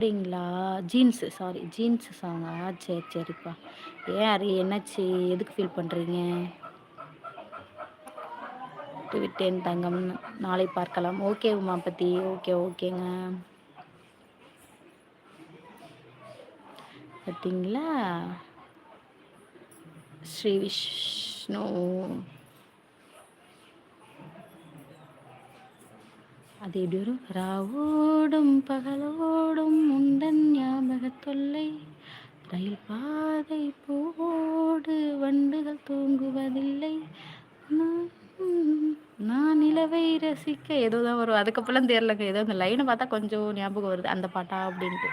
அப்படிங்களா? Jeans sorry jeans சாங்கா சரி சரிப்பா. ஏன் அரி என்னாச்சு? எதுக்கு ஃபீல் பண்ணுறீங்க விட்டு விட்டேன் தங்கம். நாளை பார்க்கலாம். ஓகே உமாபத்தி ஓகே ஓகேங்க. பார்த்தீங்களா ஸ்ரீ விஷ்ணு. அது எப்படி வரும்? ராவோடும் பகலோடும் உண்டன் ஞாபக தொல்லை. ரயில் பாதை போடு வண்டுகள் தூங்குவதில்லை. நான் நிலவை ரசிக்க ஏதோ தான் வரும். அதுக்கப்புறம் தெரியலங்க. ஏதோ அந்த லைனை பார்த்தா கொஞ்சம் ஞாபகம் வருது அந்த பாட்டா அப்படின்ட்டு.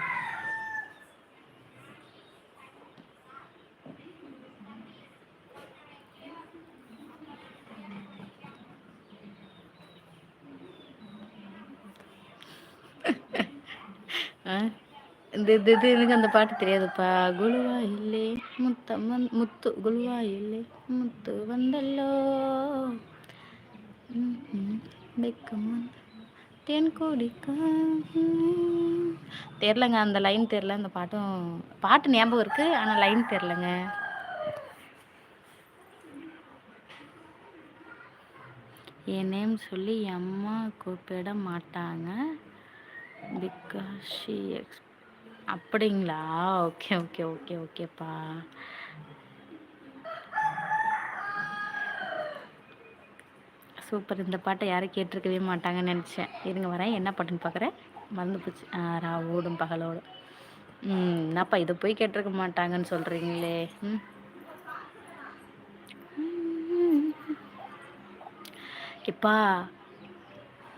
இந்த இது இது எனக்கு அந்த பாட்டு தெரியாதுப்பா. குழுவா இல்லை முத்தம் முத்து குழுவா இல்லை முத்து வந்தல்லோ. தேன் கோடிக்கா தெரிலங்க அந்த லைன் தெரில அந்த பாட்டும் பாட்டு ஞாபகம் இருக்குது ஆனால் லைன் தெரிலங்க என் நேம் சொல்லி அம்மா கூப்பிட மாட்டாங்க. பிகாஸ் ஷீ எக்ஸ் அப்படிங்களா? ஓகே ஓகே ஓகே ஓகேப்பா. சூப்பர். இந்த பாட்டை யாரும் கேட்டிருக்கவே மாட்டாங்கன்னு நினச்சேன். இருங்க வரேன். என்ன பாட்டுன்னு பார்க்குறேன் மறந்து போச்சு. ரா ஓடும் பகலோடும். ம் என்னப்பா இதை போய் கேட்டிருக்க மாட்டாங்கன்னு சொல்கிறீங்களே ம். இப்பா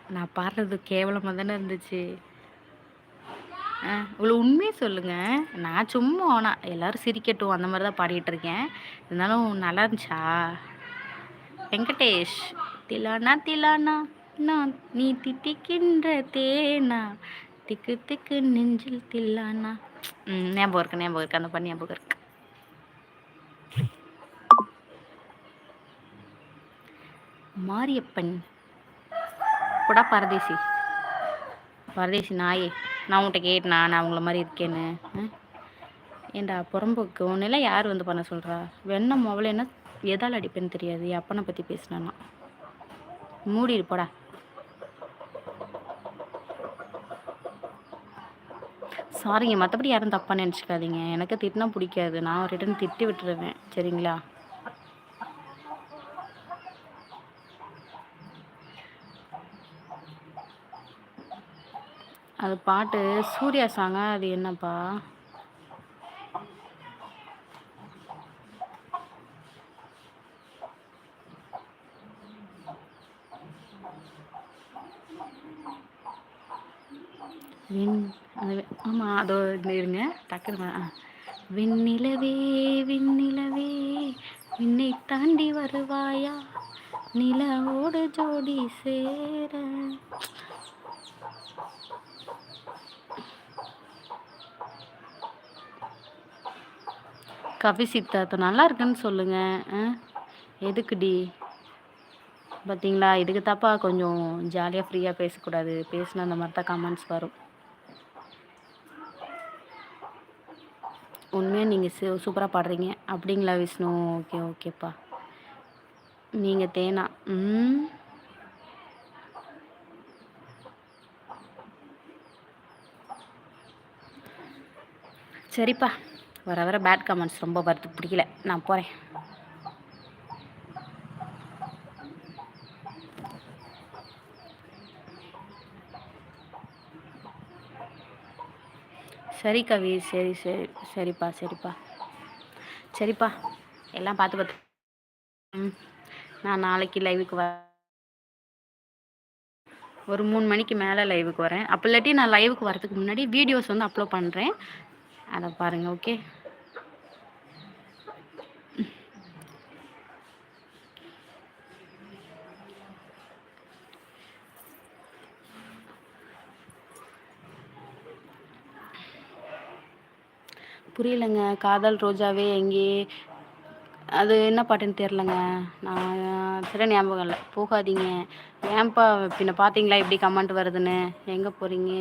நான் பாடுறது கேவலமாக தானே இருந்துச்சு. இவ்வளோ உண்மையை சொல்லுங்கள் நான் சும்மா ஆனால் எல்லோரும் சிரிக்கட்டும் அந்த மாதிரி தான் பாடிட்டு இருக்கேன். இருந்தாலும் நல்லா இருந்துச்சா? வெங்கடேஷ் திலானா திலானா நான் நீ திட்டிக்கின்ற தேனா? திக்கு திக்கு நெஞ்சில் தில்லானா? ம் ஞாபகம் இருக்கு ஞாபகம் இருக்கு. அந்த பண்ணி ஞாபகம் இருக்கு. மாரியப்பன். புடா பரதேசி. பரதேசி நாயே. நான் உன்கிட்ட கேட்டேனா? நான் அவங்கள மாதிரி இருக்கேன்னு. ஏண்டா புறம்புக்கு ஒன்றும் யார் வந்து பண்ண சொல்கிறா வெண்ண முதல்ல என்ன எதால் அடிப்பேன்னு தெரியாது. அப்பனை பற்றி பேசினேன்னா மூடி போடா. சாரிங்க மற்றபடி யாரும் தப்பாக நினச்சிக்காதீங்க. எனக்கு திட்டினா பிடிக்காது. நான் ரிட்டன் திட்டி விட்டுருவேன். சரிங்களா? அது பாட்டு சூர்யா சாங்கா அது என்னப்பா? விண் அது ஆமாம் அதோ இருங்க. டக்குனு விண்ணிலவே விண்ணிலவே விண்ணை தாண்டி வருவாயா? நிலவோடு ஜோடி சேர. கவி சித்தார்த்தம் நல்லா இருக்குன்னு சொல்லுங்கள் எதுக்குடி? பார்த்தீங்களா இதுக்கு தப்பா கொஞ்சம் ஜாலியாக ஃப்ரீயாக பேசக்கூடாது. பேசினா அந்த மாதிரி தான் கமெண்ட்ஸ் வரும். உண்மையாக நீங்கள் சூ சூப்பராக பாடுறீங்க. அப்படிங்களா விஷ்ணு? ஓகே ஓகேப்பா நீங்கள் தேனா? ம்? சரிப்பா. வர வர பேட் கமெண்ட்ஸ் ரொம்ப வருது. பிடிக்கல நான் போகிறேன் சரி கவி சரி சரி சரிப்பா சரிப்பா. சரிப்பா. எல்லாம் பார்த்து பார்த்து. ம். நான் நாளைக்கு லைவுக்கு வ ஒரு மூணு மணிக்கு மேலே லைவுக்கு வரேன். அப்போ இல்லாட்டி நான் லைவுக்கு வரதுக்கு முன்னாடி வீடியோஸ் வந்து அப்லோட் பண்ணுறேன் அதை பாருங்கள் ஓகே புரியலங்க. காதல் ரோஜாவே எங்கே? அது என்ன பாட்டுன்னு தெரிலங்க நான் சில ஞாபகம் இல்லை. போகாதீங்க. ஏன்ப்பா பின்ன பார்த்தீங்களா எப்படி கமெண்ட் வருதுன்னு? எங்கே போகிறீங்க